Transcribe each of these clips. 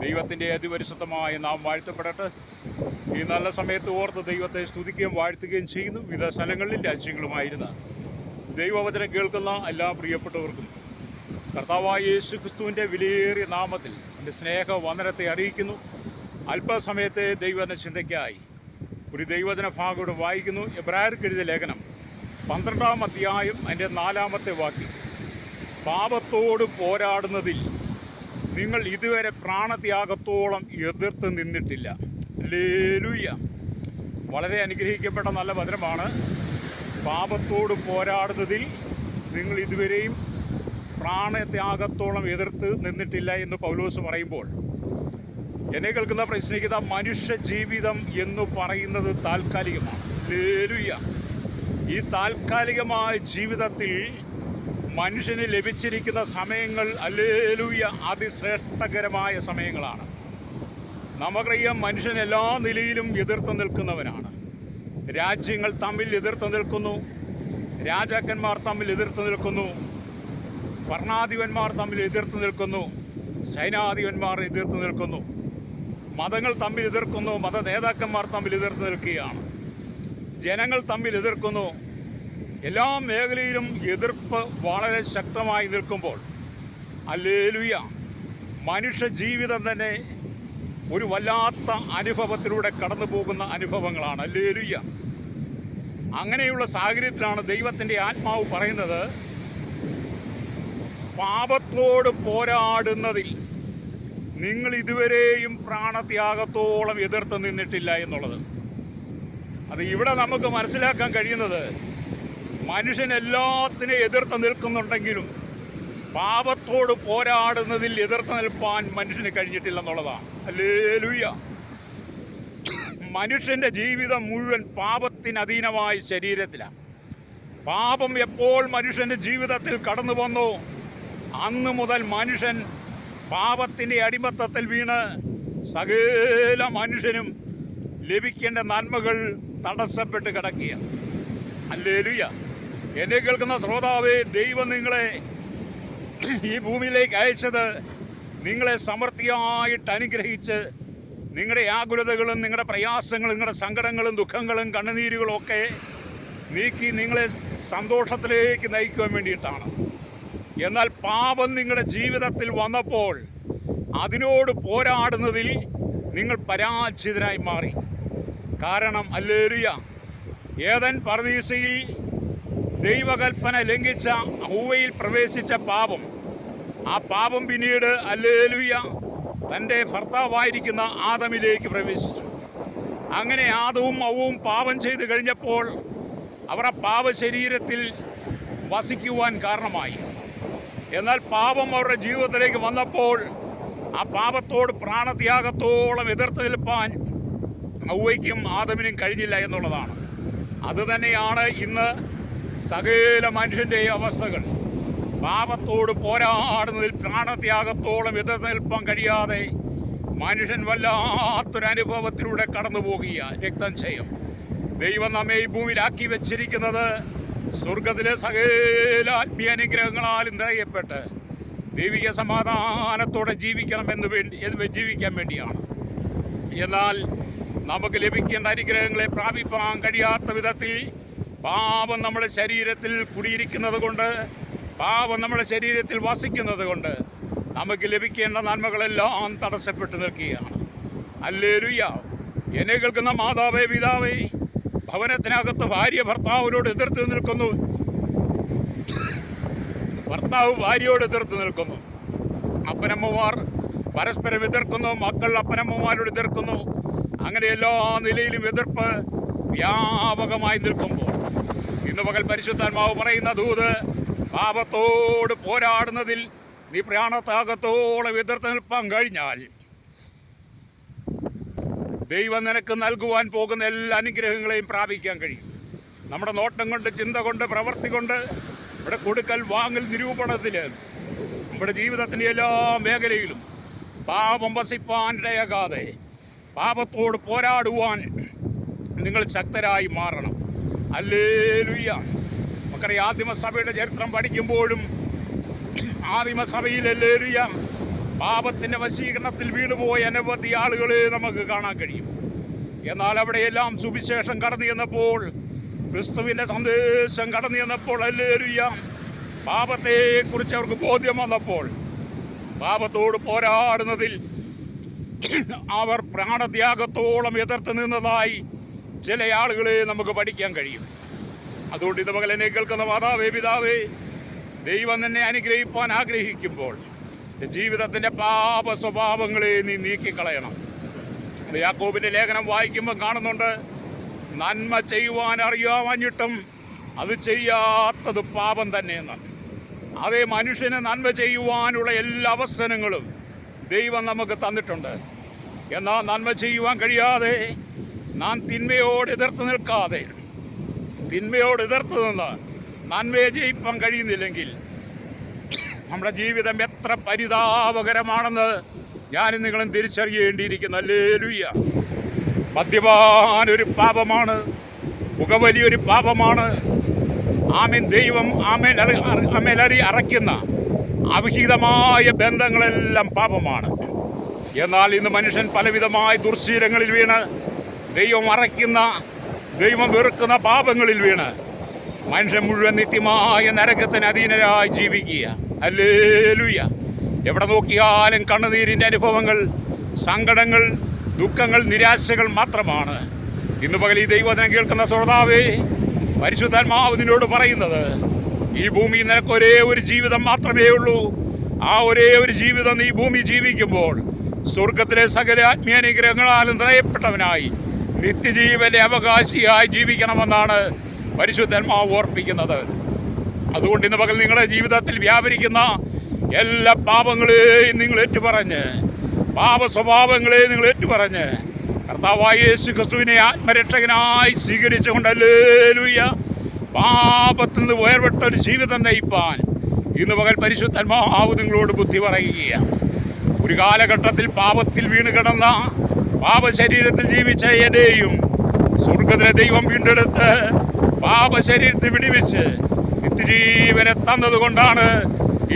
ദൈവത്തിന്റെ അതിപരിശുദ്ധമായ നാം വാഴ്ത്തപ്പെടട്ടെ. ഈ നല്ല സമയത്ത് ഓർത്ത് ദൈവത്തെ സ്തുതിക്കുകയും വാഴ്ത്തുകയും ചെയ്യുന്നു. വിവിധ സ്ഥലങ്ങളിലും രാജ്യങ്ങളുമായിരുന്ന ദൈവവചനം കേൾക്കുന്ന എല്ലാ പ്രിയപ്പെട്ടവർക്കും കർത്താവായ യേശു ക്രിസ്തുവിന്റെ വിലയേറിയ നാമത്തിൽ എന്റെ സ്നേഹ വന്ദനത്തെ അറിയിക്കുന്നു. അല്പസമയത്തെ ദൈവന ചിന്തയ്ക്കായി ഒരു ദൈവജന ഭാഗോട് വായിക്കുന്നു. എബ്രായർക്ക് എഴുതിയ ലേഖനം. പന്ത്രണ്ടാം അധ്യായം അതിന്റെ നാലാമത്തെ വാക്യം. പാപത്തോട് പോരാടുന്നതിൽ നിങ്ങൾ ഇതുവരെ പ്രാണത്യാഗത്തോളം എതിർത്ത് നിന്നിട്ടില്ല. ലേലുയ്യ വളരെ അനുഗ്രഹിക്കപ്പെട്ട നല്ല വചനമാണ്. പാപത്തോട് പോരാടുന്നതിൽ നിങ്ങൾ ഇതുവരെയും പ്രാണത്യാഗത്തോളം എതിർത്ത് നിന്നിട്ടില്ല എന്ന് പൗലോസ് പറയുമ്പോൾ എന്നെ കേൾക്കുന്ന പ്രശ്നിക്കുന്ന മനുഷ്യ ജീവിതം എന്ന് പറയുന്നത് താൽക്കാലികമാണ്. ലേലുയ്യ ഈ താൽക്കാലികമായ ജീവിതത്തിൽ മനുഷ്യന് ലഭിച്ചിരിക്കുന്ന സമയങ്ങൾ അല്ലേലൂയ അതിശ്രേഷ്ഠകരമായ സമയങ്ങളാണ്. നമുക്കറിയാം മനുഷ്യൻ എല്ലാ നിലയിലും എതിർത്ത് നിൽക്കുന്നവനാണ്. രാജ്യങ്ങൾ തമ്മിൽ എതിർത്ത് നിൽക്കുന്നു. രാജാക്കന്മാർ തമ്മിൽ എതിർത്ത് നിൽക്കുന്നു. ഭരണാധിപന്മാർ തമ്മിൽ എതിർത്ത് നിൽക്കുന്നു. സൈനാധിപന്മാർ എതിർത്ത് നിൽക്കുന്നു. മതങ്ങൾ തമ്മിൽ എതിർക്കുന്നു. മത നേതാക്കന്മാർ തമ്മിൽ എതിർത്ത് നിൽക്കുകയാണ്. ജനങ്ങൾ തമ്മിൽ എതിർക്കുന്നു. എല്ലാ മേഖലയിലും എതിർപ്പ് വളരെ ശക്തമായി നിൽക്കുമ്പോൾ അല്ലേലുയ മനുഷ്യ ജീവിതം തന്നെ ഒരു വല്ലാത്ത അനുഭവത്തിലൂടെ കടന്നു പോകുന്ന അനുഭവങ്ങളാണ്. അല്ലേലുയ. അങ്ങനെയുള്ള സാഹചര്യത്തിലാണ് ദൈവത്തിന്റെ ആത്മാവ് പറയുന്നത് പാപത്തോട് പോരാടുന്നതിൽ നിങ്ങൾ ഇതുവരെയും പ്രാണത്യാഗത്തോളം എതിർത്ത് നിന്നിട്ടില്ല എന്നുള്ളത്. അത് ഇവിടെ നമുക്ക് മനസ്സിലാക്കാൻ കഴിയുന്നത് മനുഷ്യൻ എല്ലാത്തിനെ എതിർത്ത് നിൽക്കുന്നുണ്ടെങ്കിലും പാപത്തോട് പോരാടുന്നതിൽ എതിർത്ത് നിൽപ്പാൻ മനുഷ്യന് കഴിഞ്ഞിട്ടില്ലെന്നുള്ളതാണ്. അല്ലേലുയ്യ മനുഷ്യന്റെ ജീവിതം മുഴുവൻ പാപത്തിനധീനമായ ശരീരത്തിലാണ് പാപം എപ്പോൾ മനുഷ്യന്റെ ജീവിതത്തിൽ കടന്നു വന്നു? അന്ന് മുതൽ മനുഷ്യൻ പാപത്തിന്റെ അടിമത്തത്തിൽ വീണ് സകല മനുഷ്യനും ലഭിക്കേണ്ട നന്മകൾ തടസ്സപ്പെട്ട് കിടക്കുക. അല്ലേലുയ എന്നെ കേൾക്കുന്ന ശ്രോതാവേ ദൈവം നിങ്ങളെ ഈ ഭൂമിയിലേക്ക് അയച്ചത് നിങ്ങളെ സമൃദ്ധിയായിട്ട് അനുഗ്രഹിച്ച് നിങ്ങളുടെ ആകുലതകളും നിങ്ങളുടെ പ്രയാസങ്ങളും നിങ്ങളുടെ സങ്കടങ്ങളും ദുഃഖങ്ങളും കണ്ണുനീരുകളും ഒക്കെ നീക്കി നിങ്ങളെ സന്തോഷത്തിലേക്ക് നയിക്കുവാൻ വേണ്ടിയിട്ടാണ്. എന്നാൽ പാപം നിങ്ങളുടെ ജീവിതത്തിൽ വന്നപ്പോൾ അതിനോട് പോരാടുന്നതിൽ നിങ്ങൾ പരാജിതരായി മാറി. കാരണം അല്ലേറിയ ഏതൻ പർദീസയിൽ ദൈവകൽപ്പന ലംഘിച്ച ഹൂവയിൽ പ്രവേശിച്ച പാപം. ആ പാപം പിന്നീട് അല്ലേലുയ തന്റെ ഭർത്താവായിരിക്കുന്ന ആദമിലേക്ക് പ്രവേശിച്ചു. അങ്ങനെ ആദവും അവവും പാപം ചെയ്തു കഴിഞ്ഞപ്പോൾ അവരുടെ പാപ ശരീരത്തിൽ വസിക്കുവാൻ കാരണമായി. എന്നാൽ പാപം അവരുടെ ജീവിതത്തിലേക്ക് വന്നപ്പോൾ ആ പാപത്തോട് പ്രാണത്യാഗത്തോളം എതിർത്ത് നിൽപ്പാൻ ഔവയ്ക്കും ആദമിനും കഴിഞ്ഞില്ല എന്നുള്ളതാണ്. അതുതന്നെയാണ് ഇന്ന് സകല മനുഷ്യന്റെയും അവസ്ഥകൾ. പാപത്തോട് പോരാടുന്നതിൽ പ്രാണത്യാഗത്തോളം എതിർനിൽപ്പാൻ നിൽപ്പാൻ കഴിയാതെ മനുഷ്യൻ വല്ലാത്തൊരനുഭവത്തിലൂടെ കടന്നു പോകുക രക്തം ചെയ്യും ദൈവം നമ്മെ ഈ ഭൂമിയിലാക്കി വെച്ചിരിക്കുന്നത് സ്വർഗത്തിലെ സകല ആത്മീയ അനുഗ്രഹങ്ങളാലും നിറയപ്പെട്ട് ദൈവിക സമാധാനത്തോടെ ജീവിക്കണം എന്ന് വേണ്ടി ജീവിക്കാൻ വേണ്ടിയാണ്. എന്നാൽ നമുക്ക് ലഭിക്കേണ്ട അനുഗ്രഹങ്ങളെ പ്രാപിപ്പാൻ കഴിയാത്ത വിധത്തിൽ പാപം നമ്മുടെ ശരീരത്തിൽ കുടിയിരിക്കുന്നത് കൊണ്ട് പാപം നമ്മുടെ ശരീരത്തിൽ വസിക്കുന്നത് കൊണ്ട് നമുക്ക് ലഭിക്കേണ്ട നന്മകളെല്ലാം തടസ്സപ്പെട്ടു നിൽക്കുകയാണ്. അല്ലേലുയ്യ. എന്നെ കേൾക്കുന്ന മാതാവേ പിതാവേ ഭവനത്തിനകത്ത് ഭാര്യ ഭർത്താവിനോട് എതിർത്ത് നിൽക്കുന്നു. ഭർത്താവ് ഭാര്യയോട് എതിർത്ത് നിൽക്കുന്നു. അപ്പനമ്മമാർ പരസ്പരം എതിർക്കുന്നു മക്കൾ അപ്പനമ്മമാരോട് എതിർക്കുന്നു. അങ്ങനെ എല്ലാ നിലയിലും എതിർപ്പ് വ്യാപകമായി നിൽക്കുമ്പോൾ ഇന്ന് പകൽ പരിശുദ്ധാത്മാവ് പറയുന്ന ദൂത് പാപത്തോട് പോരാടുന്നതിൽ നീ പ്രാണത്താകത്തോളം എതിർത്ത് നിൽപ്പാൻ കഴിഞ്ഞാൽ ദൈവം നിനക്ക് നൽകുവാൻ പോകുന്ന എല്ലാ അനുഗ്രഹങ്ങളെയും പ്രാപിക്കാൻ കഴിയും. നമ്മുടെ നോട്ടം കൊണ്ട് ചിന്ത കൊണ്ട് പ്രവൃത്തി കൊണ്ട് ഇവിടെ കൊടുക്കൽ വാങ്ങൽ നിരൂപണത്തിൽ നമ്മുടെ ജീവിതത്തിന്റെ എല്ലാ മേഖലയിലും പാപം വസിപ്പാൻ ഇടയാകാതെ പാപത്തോട് പോരാടുവാൻ നിങ്ങൾ ശക്തരായി മാറണം. അല്ലേലുയ്യ മക്കളെ ആദിമസഭയുടെ ചരിത്രം പഠിക്കുമ്പോഴും ആദിമസഭയിലല്ലേലുയ്യ പാപത്തിന്റെ വശീകരണത്തിൽ വീണുപോയ അനവധി ആളുകളെ നമുക്ക് കാണാൻ കഴിയും. എന്നാൽ അവിടെയെല്ലാം സുവിശേഷം കടന്നു ചെന്നപ്പോൾ ക്രിസ്തുവിന്റെ സന്ദേശം കടന്നു ചെന്നപ്പോൾ അല്ലേറിയ പാപത്തെക്കുറിച്ച് അവർക്ക് ബോധ്യം വന്നപ്പോൾ പാപത്തോട് പോരാടുന്നതിൽ അവർ പ്രാണത്യാഗത്തോളം എതിർത്ത് നിന്നതായി ചില ആളുകളെ നമുക്ക് പഠിക്കാൻ കഴിയും. അതുകൊണ്ട് ഇത് മകലെന്നെ കേൾക്കുന്ന മാതാവേ പിതാവേ ദൈവം തന്നെ അനുഗ്രഹിപ്പാൻ ആഗ്രഹിക്കുമ്പോൾ ജീവിതത്തിന്റെ പാപ സ്വഭാവങ്ങളെ നീ നീക്കിക്കളയണം. യാക്കോബിന്റെ ലേഖനം വായിക്കുമ്പോൾ കാണുന്നുണ്ട് നന്മ ചെയ്യുവാൻ അറിയാമഞ്ഞിട്ടും അത് ചെയ്യാത്തത് പാപം തന്നെയെന്ന് അതേ മനുഷ്യന് നന്മ ചെയ്യുവാനുള്ള എല്ലാ അവസരങ്ങളും ദൈവം നമുക്ക് തന്നിട്ടുണ്ട്. എന്നാൽ നന്മ ചെയ്യുവാൻ കഴിയാതെ നാം തിന്മയോട് എതിർത്ത് നിൽക്കാതെ തിന്മയോട് എതിർത്ത് നിന്ന് നന്മയെ ജയിപ്പാൻ കഴിയുന്നില്ലെങ്കിൽ നമ്മുടെ ജീവിതം എത്ര പരിതാപകരമാണെന്ന് ഞാൻ നിങ്ങളും തിരിച്ചറിയേണ്ടിയിരിക്കുന്നു. അല്ലേ ലുയ്യ മദ്യപാൻ ഒരു പാപമാണ് പുകവലി ഒരു പാപമാണ്. ആമേൻ ദൈവം ആമേലറി അറയ്ക്കുന്ന അവിഹിതമായ ബന്ധങ്ങളെല്ലാം പാപമാണ്. എന്നാൽ ഇന്ന് മനുഷ്യൻ പലവിധമായ ദുർശീലങ്ങളിൽ വീണ് ദൈവം അറയ്ക്കുന്ന ദൈവം വെറുക്കുന്ന പാപങ്ങളിൽ വീണ്. മനുഷ്യൻ മുഴുവൻ നിത്യമായ നരകത്തിന് അധീനരായി ജീവിക്കുക. അല്ലേലുയ്യ എവിടെ നോക്കിയാലും കണ്ണുനീരിന്റെ അനുഭവങ്ങൾ സങ്കടങ്ങൾ ദുഃഖങ്ങൾ നിരാശകൾ മാത്രമാണ്. ഇന്ന് പകൽ ഈ ദൈവത്തിനെ കേൾക്കുന്ന ശ്രോതാവേ പരിശുദ്ധാത്മാവ് നിന്നോട് പറയുന്നത് ഈ ഭൂമി നിനക്ക് ഒരേ ഒരു ജീവിതം മാത്രമേ ഉള്ളൂ. ആ ഒരേ ഒരു ജീവിതം നീ ഭൂമി ജീവിക്കുമ്പോൾ സ്വർഗത്തിലെ സകല ആത്മീയനുഗ്രഹങ്ങളാലും നിറയപ്പെട്ടവനായി നിത്യജീവന്റെ അവകാശിയായി ജീവിക്കണമെന്നാണ് പരിശുദ്ധാത്മാവ് ഓർപ്പിക്കുന്നത്. അതുകൊണ്ട് ഇന്ന് പകൽ നിങ്ങളുടെ ജീവിതത്തിൽ വ്യാപരിക്കുന്ന എല്ലാ പാപങ്ങളെയും നിങ്ങൾ ഏറ്റുപറഞ്ഞ് പാപ സ്വഭാവങ്ങളെയും നിങ്ങൾ ഏറ്റുപറഞ്ഞ് കർത്താവായ യേശു ക്രിസ്തുവിനെ ആത്മരക്ഷകനായി സ്വീകരിച്ചുകൊണ്ടല്ലേ പാപത്തിൽ നിന്ന് വേർപെട്ട ഒരു ജീവിതം നയിപ്പാൻ ഇന്ന് പകൽ പരിശുദ്ധന്മാവ് നിങ്ങളോട് ബുദ്ധി പറയുകയാണ്. ഒരു കാലഘട്ടത്തിൽ പാപത്തിൽ വീണ് കിടന്ന പാപശരീരത്തിൽ ജീവിച്ച എന്നെയും സ്വർഗത്തിലെ ദൈവം വീണ്ടെടുത്ത് പാപശരീരത്തിൽ വിടിവിച്ച് നിത്യജീവനെ തന്നതുകൊണ്ടാണ്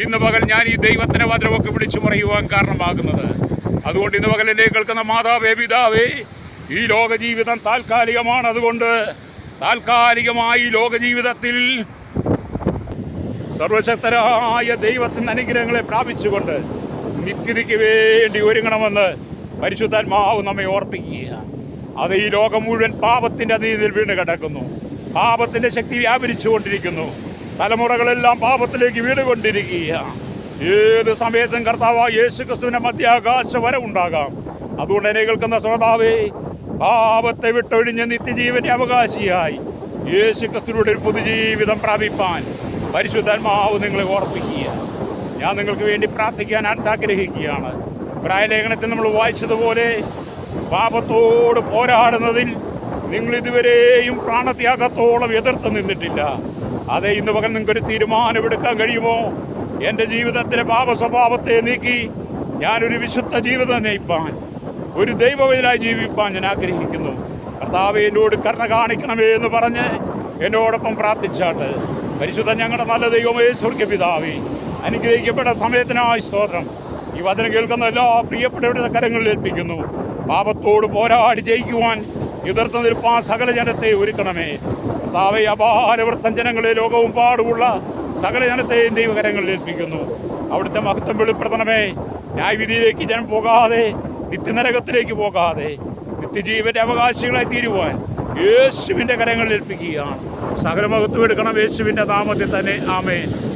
ഇന്ന് പകൽ ഞാൻ ഈ ദൈവത്തിന്റെ വചനമൊക്കെ വിളിച്ചു പറയുവാൻ കാരണമാകുന്നത്. അതുകൊണ്ട് ഇന്ന് പകൽ എന്നെ കേൾക്കുന്ന മാതാവേ പിതാവേ ഈ ലോക ജീവിതം താൽക്കാലികമാണ്. അതുകൊണ്ട് താൽക്കാലികമായി ലോകജീവിതത്തിൽ ലോക ജീവിതത്തിൽ സർവശക്തരായ ദൈവത്തിന്റെ അനുഗ്രഹങ്ങളെ പ്രാപിച്ചുകൊണ്ട് നിത്യതയ്ക്ക് വേണ്ടി ഒരുങ്ങണമെന്ന് പരിശുദ്ധാത്മാവ് നമ്മെ ഓർപ്പിക്കുക അത് ഈ ലോകം മുഴുവൻ പാപത്തിന്റെ അതീതിയിൽ വീണ് കിടക്കുന്നു. പാപത്തിന്റെ ശക്തി വ്യാപരിച്ചു കൊണ്ടിരിക്കുന്നു തലമുറകളെല്ലാം പാപത്തിലേക്ക് വീണുകൊണ്ടിരിക്കുക ഏത് സമയത്തും കർത്താവ് യേശു ക്രിസ്തുവിന്റെ മധ്യാകാശ വരവുണ്ടാകാം. അതുകൊണ്ട് എന്നെ കേൾക്കുന്ന ശ്രോതാവേ പാപത്തെ വിട്ടൊഴിഞ്ഞ നിത്യജീവന്റെ അവകാശിയായി. യേശു ക്രിസ്തുവിയുടെ ഒരു പുതുജീവിതം പ്രാപിപ്പാൻ പരിശുദ്ധാത്മാവ് നിങ്ങളെ ഓർപ്പിക്കുക ഞാൻ നിങ്ങൾക്ക് വേണ്ടി പ്രാർത്ഥിക്കാൻ ആഗ്രഹിക്കുകയാണ്. പ്രായലേഖനത്തിൽ നമ്മൾ വായിച്ചതുപോലെ പാപത്തോട് പോരാടുന്നതിൽ നിങ്ങൾ ഇതുവരെയും പ്രാണത്യാഗത്തോളം എതിർത്ത് നിന്നിട്ടില്ല. അതെ ഇന്ന് പകൽ നിങ്ങൾക്കൊരു തീരുമാനമെടുക്കാൻ കഴിയുമോ? എന്റെ ജീവിതത്തിലെ പാപ സ്വഭാവത്തെ നീക്കി ഞാനൊരു വിശുദ്ധ ജീവിതം നയിപ്പാൻ ഒരു ദൈവവേദനായി ജീവിപ്പാൻ ഞാൻ ആഗ്രഹിക്കുന്നു. കർത്താവ് എന്നോട് കരുണ കാണിക്കണമേ എന്ന് പറഞ്ഞ് എന്നോടൊപ്പം പ്രാർത്ഥിച്ചാട്ട് പരിശുദ്ധ ഞങ്ങളുടെ നല്ല ദൈവമേ സ്വർഗപിതാവേ അനുഗ്രഹിക്കപ്പെട്ട സമയത്തിനായി സ്തോത്രം. ഈ വചനം കേൾക്കുന്ന എല്ലാ പ്രിയപ്പെട്ടവരുടെ കരങ്ങളിൽ ഏൽപ്പിക്കുന്നു. പാപത്തോട് പോരാടി ജയിക്കുവാൻ എതിർത്ത് നിൽപ്പാൻ സകല ജനത്തെ ഒരുക്കണമേ. കർത്താവെ അപാരവൃത്തം ജനങ്ങളെ ലോകവും പാടുമുള്ള സകല ജനത്തെയും ദൈവകരങ്ങളിൽ ഏൽപ്പിക്കുന്നു. അവിടുത്തെ മഹത്വം വെളിപ്പെടുത്തണമേ. ന്യായവിധിയിലേക്ക് ജനം പോകാതെ നിത്യനരകത്തിലേക്ക് പോകാതെ നിത്യജീവന്റെ അവകാശികളായി തീരുവാൻ യേശുവിന്റെ കരങ്ങളിൽ ഏൽപ്പിക്കുകയാണ്. സകലമഹത്വം എടുക്കണം യേശുവിന്റെ നാമത്തിൽ തന്നെ. ആമേൻ.